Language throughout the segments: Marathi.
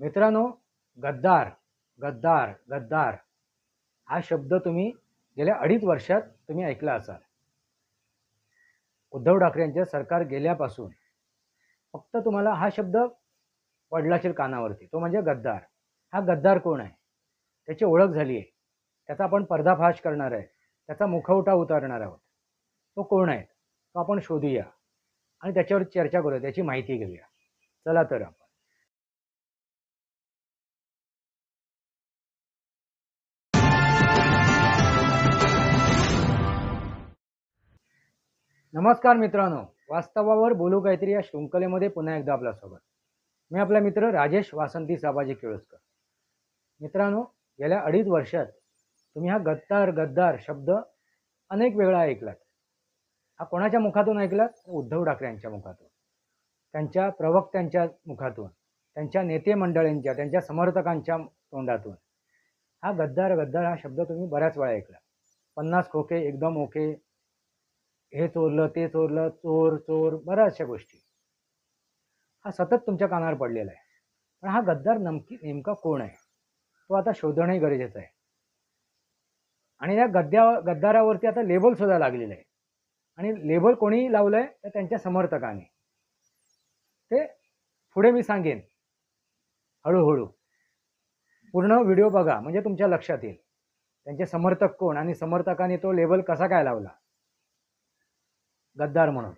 मित्रांनो गद्दार गद्दार गद्दार हा शब्द तुम्ही गेल्या अडीच वर्षात तुम्ही ऐकला असाल. उद्धव ठाकरेंचे सरकार गेल्यापासून फक्त तुम्हाला हा शब्द पडला असेल कानावरती तो म्हणजे गद्दार. हा गद्दार कोण आहे? त्याची ओळख झाली आहे. त्याचा आपण पर्दाफाश करणार आहे. त्याचा मुखवटा उतारणार आहोत. तो कोण आहे? तो आपण शोधूया आणि त्याच्यावर चर्चा करूया त्याची माहिती घेऊया. चला तर. नमस्कार मित्रांनो. वास्तवावर बोलू काहीतरी या शृंखलेमध्ये पुन्हा एकदा आपल्यासोबत मी आपला मित्र राजेश वासंती साबाजी केळुसकर. मित्रांनो गेल्या अडीच वर्षात तुम्ही हा गद्दार गद्दार शब्द अनेक वेळा ऐकलात. हा कोणाच्या मुखातून ऐकलात? उद्धव ठाकरे यांच्या मुखातून. त्यांच्या प्रवक्त्यांच्या मुखातून. त्यांच्या नेते मंडळींच्या त्यांच्या समर्थकांच्या तोंडातून. हा गद्दार गद्दार हा शब्द तुम्ही बऱ्याच वेळा ऐकला. पन्नास खोके एकदम ओके हे चोरलं ते चोरलं चोर चोर बऱ्याचशा गोष्टी. हा सतत तुमच्या कानावर पडलेला आहे. पण हा गद्दार नमकी नेमका कोण आहे? तो आता शोधणंही गरजेचं आहे. आणि या गद्द्या गद्दारावरती आता लेबल सुद्धा लागलेलं आहे. आणि लेबल कोणी लावलं आहे तर त्यांच्या समर्थकाने. ते पुढे मी सांगेन. हळूहळू. पूर्ण व्हिडिओ बघा म्हणजे तुमच्या लक्षात येईल. त्यांचे समर्थक कोण आणि समर्थकाने तो लेबल कसा काय लावला? गद्दार म्हणून.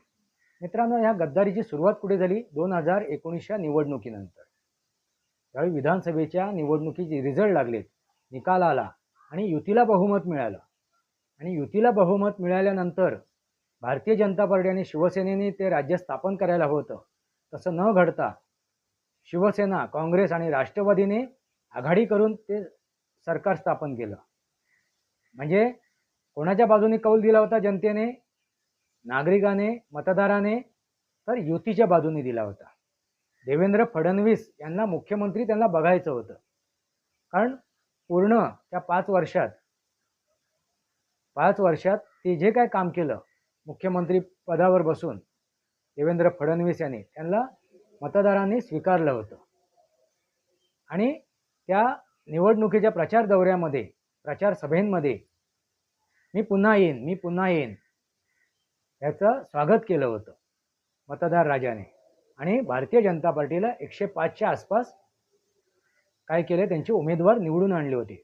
मित्रांनो ह्या गद्दारीची सुरुवात कुठे झाली? दोन हजार एकोणीसच्या निवडणुकीनंतर. त्यावेळी विधानसभेच्या निवडणुकीचे रिझल्ट लागलेत. निकाल आला आणि युतीला बहुमत मिळालं. आणि युतीला बहुमत मिळाल्यानंतर भारतीय जनता पार्टी आणि शिवसेनेने ते राज्य स्थापन करायला हवं होतं. तसं न घडता शिवसेना काँग्रेस आणि राष्ट्रवादीने आघाडी करून ते सरकार स्थापन केलं. म्हणजे कोणाच्या बाजूने कौल दिला होता जनतेने? नागरिकाने मतदाराने तर युतीच्या बाजूने दिला होता. देवेंद्र फडणवीस यांना मुख्यमंत्री त्यांना बघायचं होतं. कारण पूर्ण त्या पाच वर्षात पाच वर्षात ते जे काय काम केलं मुख्यमंत्री पदावर बसून देवेंद्र फडणवीस यांनी त्यांना मतदारांनी स्वीकारलं होतं. आणि त्या निवडणुकीच्या प्रचार दौऱ्यामध्ये प्रचार सभेंमध्ये मी पुन्हा येईन मी पुन्हा येईन. याचं स्वागत केलं होतं मतदार राजाने. आणि भारतीय जनता पार्टीला एकशे पाचच्या आसपास काय केले त्यांचे उमेदवार निवडून आणले होते.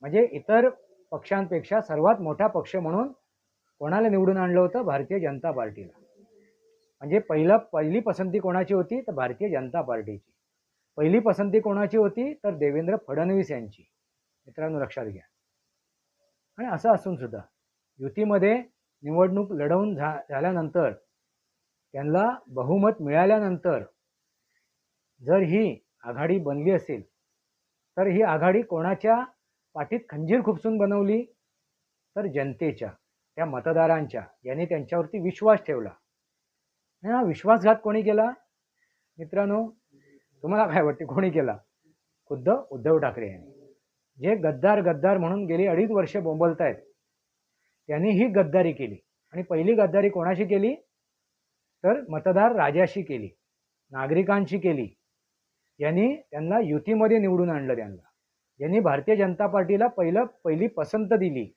म्हणजे इतर पक्षांपेक्षा सर्वात मोठा पक्ष म्हणून कोणाला निवडून आणलं होतं? भारतीय जनता पार्टीला. म्हणजे पहिलं पहिली पसंती कोणाची होती? तर भारतीय जनता पार्टीची. पहिली पसंती कोणाची होती? तर देवेंद्र फडणवीस यांची. मित्रांनो लक्षात घ्या. आणि असं असून सुद्धा युतीमध्ये निवडणूक लढवून झा झाल्यानंतर त्यांना बहुमत मिळाल्यानंतर जर ही आघाडी बनली असेल तर ही आघाडी कोणाच्या पाठीत खंजीर खुपसून बनवली? तर जनतेच्या त्या मतदारांच्या यांनी त्यांच्यावरती विश्वास ठेवला. हा विश्वासघात कोणी केला? मित्रांनो तुम्हाला काय वाटते कोणी केला? खुद्द उद्धव ठाकरे यांनी. जे गद्दार गद्दार म्हणून गेली अडीच वर्षे बोंबलतायत त्यांनी ही गद्दारी केली. आणि पहिली गद्दारी कोणाशी केली? तर मतदार राजाशी केली. नागरिकांशी केली. यांनी त्यांना युतीमध्ये निवडून आणलं त्यांना. यांनी भारतीय जनता पार्टीला पहिलं पहिली पसंत दिली.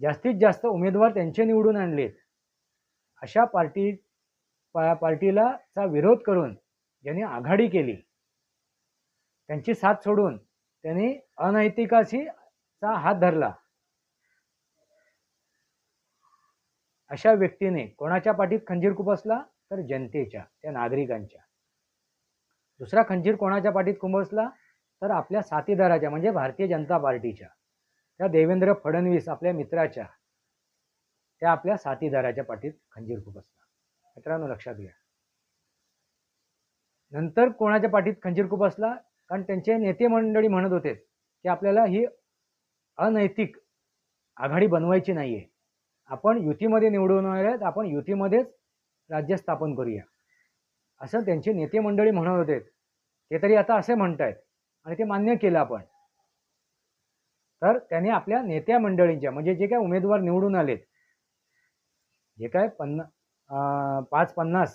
जास्तीत जास्त उमेदवार त्यांचे निवडून आणलेत. अशा पार्टी पा पार्टीला चा विरोध करून ज्यांनी आघाडी केली. त्यांची साथ सोडून त्यांनी अनैतिकाशी चा हात धरला. अशा व्यक्तीने कोणाच्या पाठीत खंजीर खुपसला तर जनतेच्या त्या नागरिकांच्या. दुसरा खंजीर कोणाच्या पाठीत खुपसला तर आपल्या साथीदाराच्या म्हणजे भारतीय जनता पार्टीच्या. त्या देवेंद्र फडणवीस आपल्या मित्राच्या त्या आपल्या साथीदाराच्या पाठीत खंजीर खुपसला मित्रांनो लक्षात घ्या. नंतर कोणाच्या पाठीत खंजीर खुपसला कारण त्यांचे नेते मंडळी म्हणत होते की आपल्याला ही अनैतिक आघाडी बनवायची नाही आहे आपण युतीमध्ये निवडून आहेत आपण युतीमध्येच राज्य स्थापन करूया. असं त्यांचे नेते मंडळी म्हणत होते. ते तरी आता असे म्हणतायत आणि ते मान्य केलं आपण. तर त्यांनी आपल्या नेत्या मंडळींच्या म्हणजे जे काय उमेदवार निवडून आलेत जे काय पन्ना पाच पन्नास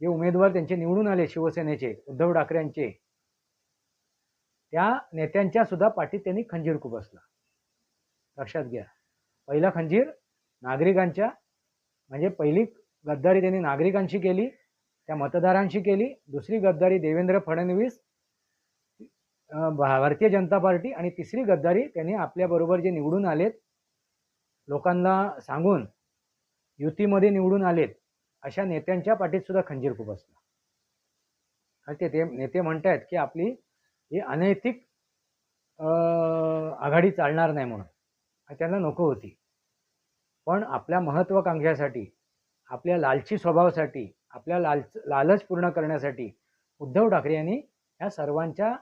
जे उमेदवार त्यांचे निवडून आले शिवसेनेचे उद्धव ठाकरेंचे त्या नेत्यांच्या सुद्धा पाठीत त्यांनी खंजीर खुपसला लक्षात घ्या. पहिला खंजीर नागरिकांच्या म्हणजे पहिली गद्दारी त्यांनी नागरिकांशी केली त्या मतदारांशी केली दुसरी गद्दारी देवेंद्र फडणवीस भारतीय जनता पार्टी आणि तिसरी गद्दारी त्यांनी आपल्याबरोबर जे निवडून आलेत लोकांना सांगून युतीमध्ये निवडून आलेत अशा नेत्यांच्या पाठीत सुद्धा खंजीर खूप आणि ते ते नेते म्हणतायत की आपली ही अनैतिक आघाडी चालणार नाही म्हणून. त्यांना नको होती. पण आपल्या महत्त्वाकांक्षासाठी आपल्या लालची स्वभावासाठी आपल्या लालच लालच पूर्ण करण्यासाठी उद्धव ठाकरे यांनी ह्या सर्वांच्या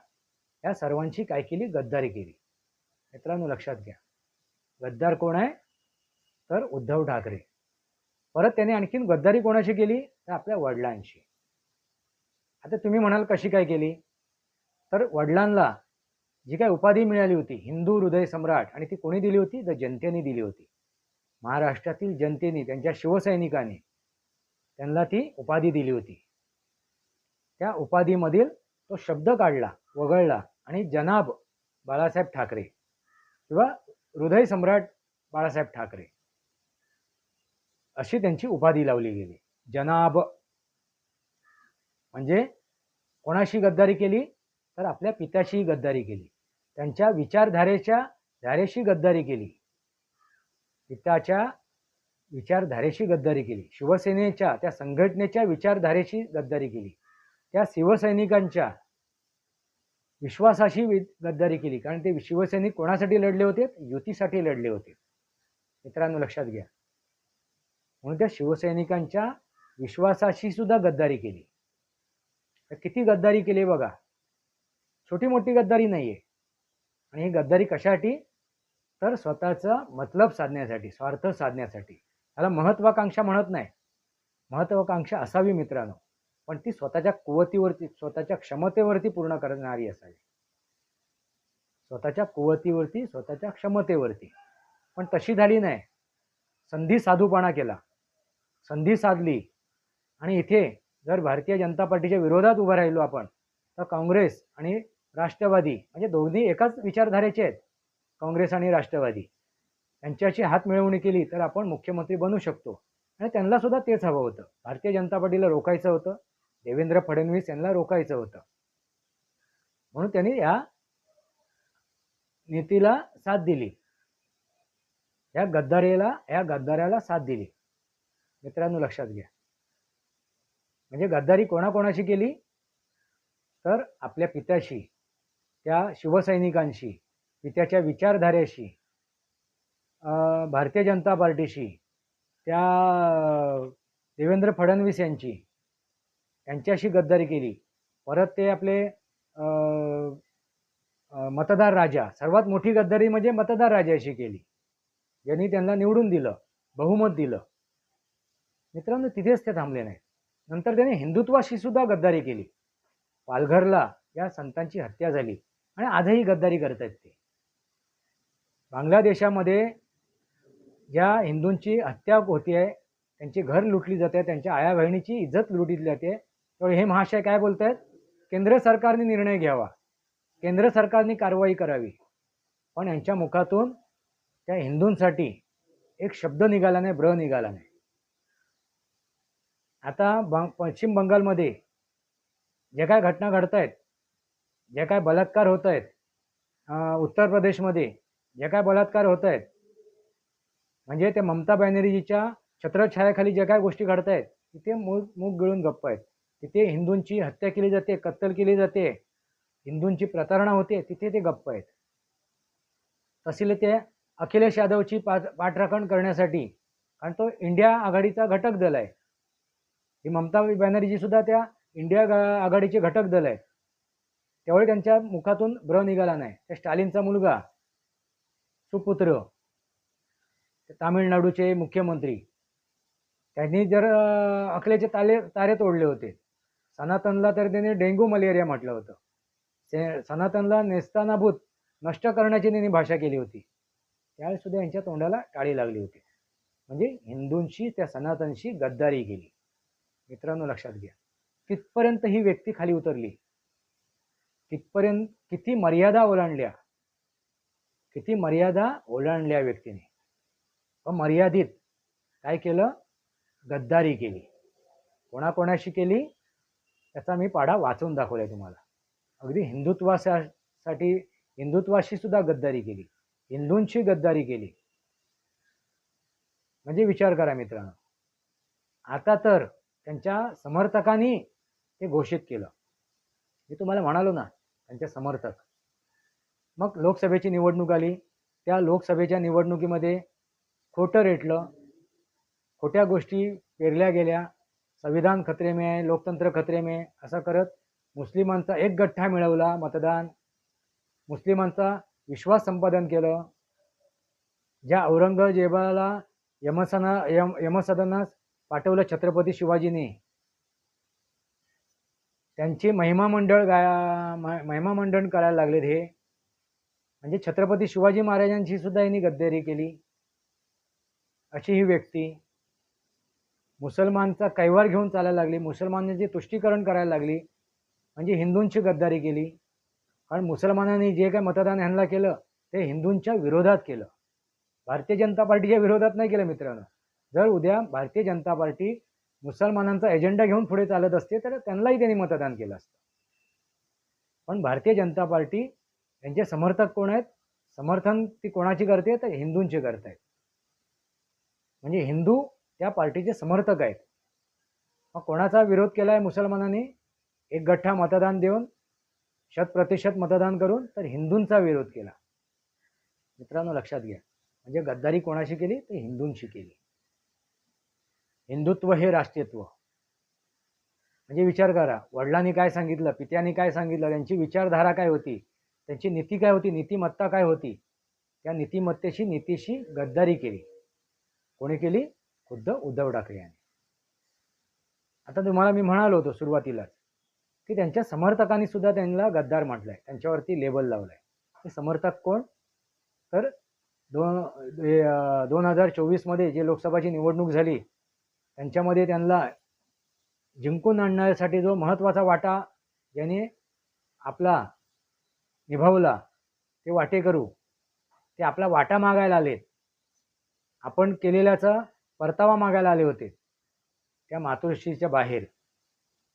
या सर्वांची काय केली? गद्दारी केली. मित्रांनो लक्षात घ्या. गद्दार कोण आहे? तर उद्धव ठाकरे. परत त्याने आणखीन गद्दारी कोणाशी केली? तर आपल्या वडिलांशी. आता तुम्ही म्हणाल कशी काय केली? तर वडिलांना जी काय उपाधी मिळाली होती हिंदू हृदय सम्राट आणि ती कोणी दिली होती? तर जनतेने दिली होती. महाराष्ट्रातील जनतेने त्यांच्या शिवसैनिकांनी त्यांना ती उपाधी दिली होती. त्या उपाधीमधील तो शब्द काढला वगळला आणि जनाब बाळासाहेब ठाकरे किंवा हृदय सम्राट बाळासाहेब ठाकरे अशी त्यांची उपाधी लावली गेली. जनाब म्हणजे कोणाशी गद्दारी केली? तर आपल्या पित्याशी गद्दारी केली. त्यांच्या विचारधारेच्या धारेशी गद्दारी केली. हिताच्या विचारधारेशी गद्दारी केली. शिवसेनेच्या त्या संघटनेच्या विचारधारेशी गद्दारी केली. त्या शिवसैनिकांच्या विश्वासाशी गद्दारी केली. कारण ते शिवसैनिक कोणासाठी लढले होते? युतीसाठी लढले होते. मित्रांनो लक्षात घ्या. म्हणून त्या शिवसैनिकांच्या विश्वासाशी सुद्धा गद्दारी केली. तर किती गद्दारी केली बघा. छोटी मोठी गद्दारी नाही आहे आणि ही गद्दारी कशासाठी? तर स्वतःचा मतलब साधण्यासाठी स्वार्थ साधण्यासाठी. त्याला महत्त्वाकांक्षा म्हणत नाही. महत्त्वाकांक्षा असावी मित्रांनो. पण ती स्वतःच्या कुवतीवरती स्वतःच्या क्षमतेवरती पूर्ण करणारी असावी. स्वतःच्या कुवतीवरती स्वतःच्या क्षमतेवरती. पण तशी झाली नाही. संधी साधूपणा केला. संधी साधली. आणि इथे जर भारतीय जनता पार्टीच्या विरोधात उभं राहिलो आपण तर काँग्रेस आणि राष्ट्रवादी म्हणजे दोन्ही एकाच विचारधारेचे आहेत. काँग्रेस आणि राष्ट्रवादी. यांच्याशी हात मिळवणी केली तर आपण मुख्यमंत्री बनू शकतो. आणि त्यांना सुद्धा तेच हवं होतं. भारतीय जनता पार्टीला रोखायचं होतं. देवेंद्र फडणवीस यांना रोखायचं होतं. म्हणून त्यांनी या नीतीला साथ दिली. या गद्दारीला या गद्दाऱ्याला साथ दिली. मित्रांनो लक्षात घ्या. म्हणजे गद्दारी कोणाकोणाशी केली? तर आपल्या पित्याशी त्या शिवसैनिकांशी. पित्याच्या विचारधारेशी विचारधाऱ्याशी भारतीय जनता पार्टीशी त्या देवेंद्र फडणवीस यांची यांच्याशी गद्दारी केली. परत ते आपले मतदार राजा सर्वात मोठी गद्दारी म्हणजे मतदार राजाशी केली. ज्यांनी त्यांना निवडून दिलं बहुमत दिलं. मित्रांनो तिथेच ते थांबले नाहीत. नंतर त्याने हिंदुत्वाशी सुद्धा गद्दारी केली. पालघरला या संतांची हत्या झाली आणि आजही गद्दारी करत आहेत ते. बांगलादेशामध्ये ज्या हिंदूंची हत्या होती आहे त्यांची घर लुटली जाते त्यांच्या आया बहिणीची इज्जत लुटली जाते त्यामुळे हे महाशय काय बोलत आहेत केंद्र सरकारने निर्णय घ्यावा. केंद्र सरकारने कारवाई करावी. पण यांच्या मुखातून त्या हिंदूंसाठी एक शब्द निघाला नाही ब्र निघाला नाही. आता बंग पश्चिम बंगालमध्ये जे काय घटना घडत आहेत जे काय बलात्कार होत आहेत उत्तर प्रदेशमध्ये जे काय बलात्कार होत आहेत म्हणजे ते ममता बॅनर्जीच्या छत्रछायाखाली ज्या काय गोष्टी घडत आहेत तिथे मूग मूग गिळून गप्प आहेत. तिथे हिंदूंची हत्या केली जाते कत्तल केली जाते हिंदूंची प्रतारणा होते तिथे ते गप्प आहेत. तसेले ते अखिलेश यादवची पाठ पाठराखण करण्यासाठी कारण तो इंडिया आघाडीचा घटक दल आहे. ही ममता बॅनर्जी सुद्धा त्या इंडिया आघाडीचे घटक दल आहे त्यावेळी त्यांच्या मुखातून ब्र निघाला नाही. त्या स्टालिनचा मुलगा सुपुत्र. तामिळनाडूचे मुख्यमंत्री. त्यांनी जर अकलेचे ताले तारे तोडले होते. सनातनला तर त्यांनी डेंग्यू मलेरिया म्हटलं होतं. से सनातनला नेस्तानाभूत नष्ट करण्याची त्यांनी भाषा केली होती. त्यावेळी सुद्धा यांच्या तोंडाला टाळी लागली होती. म्हणजे हिंदूंशी त्या सनातनशी गद्दारी केली. मित्रांनो लक्षात घ्या. कितपर्यंत ही व्यक्ती खाली उतरली? कितपर्यंत किती मर्यादा ओलांडल्या? किती मर्यादा ओलांडल्या व्यक्तीने? व मर्यादित काय केलं? गद्दारी केली. कोणाकोणाशी केली? त्याचा मी पाढा वाचून दाखवलाय तुम्हाला. अगदी हिंदुत्वासाठी हिंदुत्वाशी सुद्धा गद्दारी केली. हिंदूंशी गद्दारी केली. म्हणजे विचार करा मित्रांनो. आता तर त्यांच्या समर्थकांनी हे घोषित केलं. मी तुम्हाला म्हणालो ना त्यांचे समर्थक. मग लोकसभेची निवडणूक आली. त्या लोकसभेच्या निवडणुकीमध्ये खोटं रेटलं. खोट्या गोष्टी पेरल्या गेल्या. संविधान खतरे में आहे लोकतंत्र खतरे में आहे असं करत मुस्लिमांचा एक गठ्ठा मिळवला मतदान. मुस्लिमांचा विश्वास संपादन केलं. ज्या औरंगजेबाला यमसना यम यमसदनास पाठवलं छत्रपती शिवाजीने. त्यांची महिमा मंडळ गाया म- महिमा करायला लागलेत हे. म्हणजे छत्रपती शिवाजी महाराजांची सुद्धा यांनी गद्दारी केली. अशी ही व्यक्ती मुसलमानचा कैवार घेऊन चालायला लागली. मुसलमानांची तुष्टीकरण करायला लागली म्हणजे हिंदूंची गद्दारी केली. कारण मुसलमानांनी जे काही मतदान ह्यांना केलं ते हिंदूंच्या विरोधात केलं. भारतीय जनता पार्टीच्या विरोधात नाही केलं मित्रांनो. जर उद्या भारतीय जनता पार्टी मुसलमानांचा एजेंडा घेऊन पुढे चालत असते तर त्यांनाही त्यांनी मतदान केलं असतं. पण भारतीय जनता पार्टी यांचे समर्थक कोण आहेत? समर्थन ती कोणाची करते? तर हिंदूंची आहेत. म्हणजे हिंदू त्या पार्टीचे समर्थक आहेत. मग कोणाचा विरोध केला आहे मुसलमानांनी? एक गठ्ठा मतदान देऊन शतप्रतिशत मतदान करून तर हिंदूंचा विरोध केला. मित्रांनो लक्षात घ्या. म्हणजे गद्दारी कोणाशी केली? तर हिंदूंशी केली. हिंदुत्व हे राष्ट्रीयत्व. म्हणजे विचार करा. वडिलांनी काय सांगितलं? पित्यांनी काय सांगितलं? त्यांची विचारधारा काय होती? त्यांची नीती काय होती? नीतिमत्ता काय होती? त्या नीतिमत्तेशी नीतीशी गद्दारी केली. कोणी केली? खुद्द उद्धव ठाकरे यांनी. आता तुम्हाला मी म्हणालो होतो सुरुवातीलाच की त्यांच्या समर्थकांनी सुद्धा त्यांना गद्दार म्हटलंय. त्यांच्यावरती लेबल लावलंय. हे समर्थक कोण? तर दोन दोन हजार चोवीसमध्ये जे लोकसभाची निवडणूक झाली त्यांच्यामध्ये त्यांना जिंकून आणण्यासाठी जो महत्त्वाचा वाटा ज्याने आपला निभावला ते वाटेकरू ते आपला वाटा मागायला आलेत आपण केलेल्याचा परतावा मागायला आले होते. त्या मातोश्रीच्या बाहेर.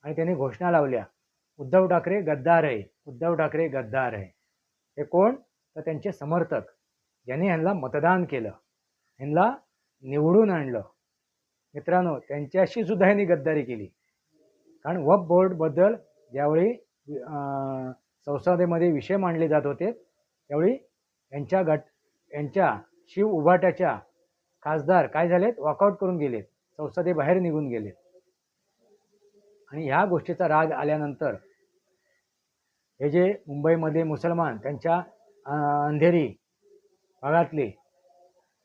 आणि त्यांनी घोषणा लावल्या उद्धव ठाकरे गद्दार आहे. उद्धव ठाकरे गद्दार आहे. हे कोण? तर त्यांचे समर्थक. ज्यांनी ह्यांना मतदान केलं. ह्यांना निवडून आणलं. मित्रांनो त्यांच्याशी सुद्धा ह्यांनी गद्दारी केली. कारण वप बोर्डबद्दल ज्यावेळी संसदेमध्ये विषय मांडले जात होते. त्यावेळी यांच्या गट यांच्या शिव उभाट्याच्या खासदार काय झालेत? वॉकआउट करून गेलेत. संसदेबाहेर निघून गेलेत. आणि ह्या गोष्टीचा राग आल्यानंतर हे जे मुंबईमध्ये मुसलमान त्यांच्या अंधेरी भागातले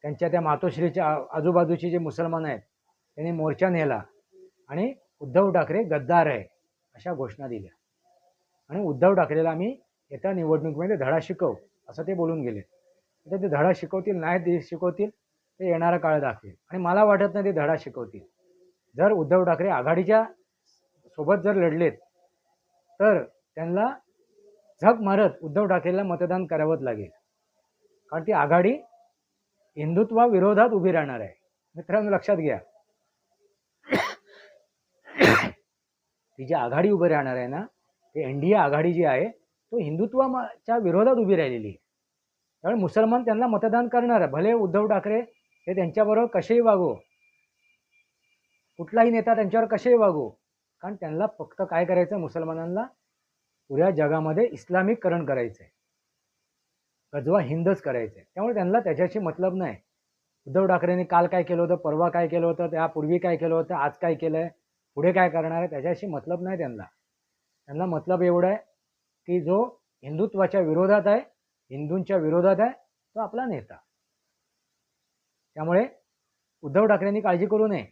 त्यांच्या त्या मातोश्रीच्या आजूबाजूचे जे मुसलमान आहेत त्यांनी मोर्चा नेला आणि उद्धव ठाकरे गद्दार आहे अशा घोषणा दिल्या. आणि उद्धव ठाकरेला आम्ही येत्या निवडणुकीमध्ये धडा शिकव असं ते बोलून गेले. आता ते धडा शिकवतील नाही ते शिकवतील ते येणारा काळ दाखवेल. आणि मला वाटत नाही ते धडा शिकवतील. जर उद्धव ठाकरे आघाडीच्या सोबत जर लढलेत तर त्यांना झक मारत उद्धव ठाकरेला मतदान करावंच लागेल. कारण ती आघाडी हिंदुत्वाविरोधात उभी राहणार आहे. मित्रांनो लक्षात घ्या. ती जी आघाडी उभी राहणार आहे ना एनडीए आघाडी जी आहे तो हिंदुत्वाच्या विरोधात उभी राहिलेली आहे. त्यामुळे मुसलमान त्यांना मतदान करणार आहे. भले उद्धव ठाकरे हे त्यांच्याबरोबर कसेही वागो कुठलाही नेता त्यांच्यावर कसेही वागो कारण त्यांना फक्त काय करायचं आहे? मुसलमानांना पुऱ्या जगामध्ये इस्लामिककरण करायचं आहे गजवा हिंदच करायचं आहे त्यामुळे त्यांना त्याच्याशी मतलब नाही. उद्धव ठाकरेंनी काल काय केलं होतं? परवा काय केलं होतं? त्यापूर्वी काय केलं होतं? आज काय केलं आहे पुढे काय करणार आहे? त्याच्याशी मतलब नाही त्यांना. त्यांना मतलब एवढं आहे की जो हिंदुत्वाच्या विरोधात आहे हिंदूंच्या विरोधात आहे तो आपला नेता. त्यामुळे उद्धव ठाकरेंनी काळजी करू नये.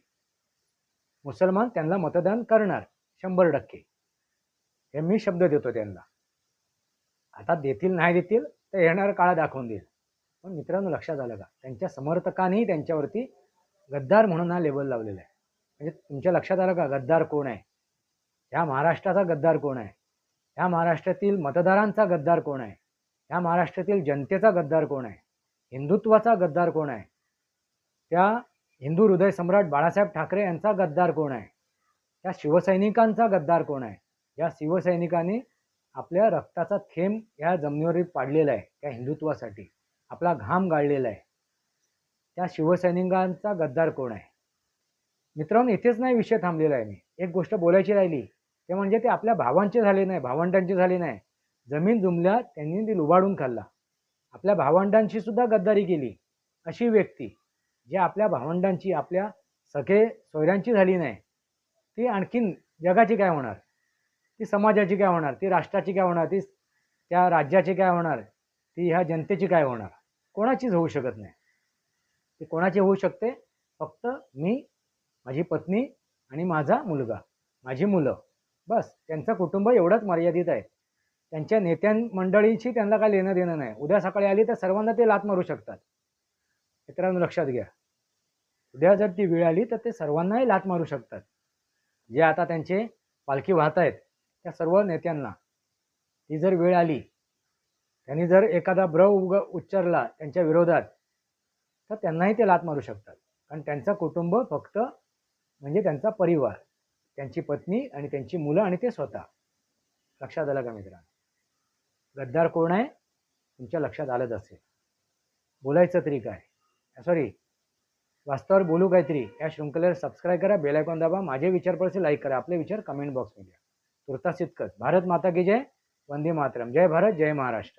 मुसलमान त्यांना मतदान करणार शंभर टक्के. हे मी शब्द देतो त्यांना. आता देतील नाही देतील तर येणारा काळा दाखवून देईल. पण मित्रांनो लक्षात आलं का? त्यांच्या समर्थकांनी त्यांच्यावरती गद्दार म्हणून हा लेबल लावलेला आहे. म्हणजे तुमच्या लक्षात आलं का? गद्दार कोण आहे? ह्या महाराष्ट्राचा गद्दार कोण आहे? ह्या महाराष्ट्रातील मतदारांचा गद्दार कोण आहे? ह्या महाराष्ट्रातील जनतेचा गद्दार कोण आहे? हिंदुत्वाचा गद्दार कोण आहे? त्या हिंदू हृदय सम्राट बाळासाहेब ठाकरे यांचा गद्दार कोण आहे? त्या शिवसैनिकांचा गद्दार कोण आहे? या शिवसैनिकांनी आपल्या रक्ताचा थेंब या जमिनीवर पाडलेला आहे त्या हिंदुत्वासाठी. आपला घाम गाळलेला आहे. त्या शिवसैनिकांचा गद्दार कोण आहे? मित्रांनो इथेच नाही विषय थांबलेला आहे मी. एक गोष्ट बोलायची राहिली. ते म्हणजे ते आपल्या भावांचे झाले नाही भावंडांचे झाले नाही. जमीन जुमल्या त्यांनी ती लुबाडून खाल्ला. आपल्या भावंडांशी सुद्धा गद्दारी केली. अशी व्यक्ती जी आपल्या भावंडांची आपल्या सगळे सोयऱ्यांची झाली नाही. ती आणखीन जगाची काय होणार? ती समाजाची काय होणार? ती राष्ट्राची काय होणार? ती त्या राज्याची काय होणार? ती ह्या जनतेची काय होणार? कोणाचीच होऊ शकत नाही. ती कोणाची होऊ शकते? फक्त मी माझी पत्नी आणि माझा मुलगा. माझी मुलं. बस त्यांचं कुटुंब एवढंच मर्यादित आहे. त्यांच्या नेत्यां मंडळीशी त्यांना काय लेणं देणं नाही. उद्या सकाळी आली तर सर्वांना ते लात मारू शकतात. मित्रांनो लक्षात घ्या. उद्या जर ती वेळ आली तर ते सर्वांनाही लात मारू शकतात. जे आता त्यांचे पालखी वाहत आहेत त्या सर्व नेत्यांना. ती जर वेळ आली त्यांनी जर एखादा ब्र उग उच्चारला त्यांच्या विरोधात तर त्यांनाही ते लात मारू शकतात. कारण त्यांचं कुटुंब फक्त म्हणजे त्यांचा परिवार. त्यांची पत्नी आणि त्यांची मुलं आणि ते स्वतः. लक्षात आलं का मित्रांनो? गद्दार कोण आहे? तुमच्या लक्षात आलंच असेल. बोलायचं तरी काय? सॉरी वास्तवावर बोलू काहीतरी. या शृंखलेला सबस्क्राईब करा बेल आयकॉन दाबा. माझे विचार पडसे लाईक करा. आपले विचार कमेंट बॉक्समध्ये तुर्तास इतकंच. भारत माता की जय. वंदे मातरम. जय भारत जय महाराष्ट्र.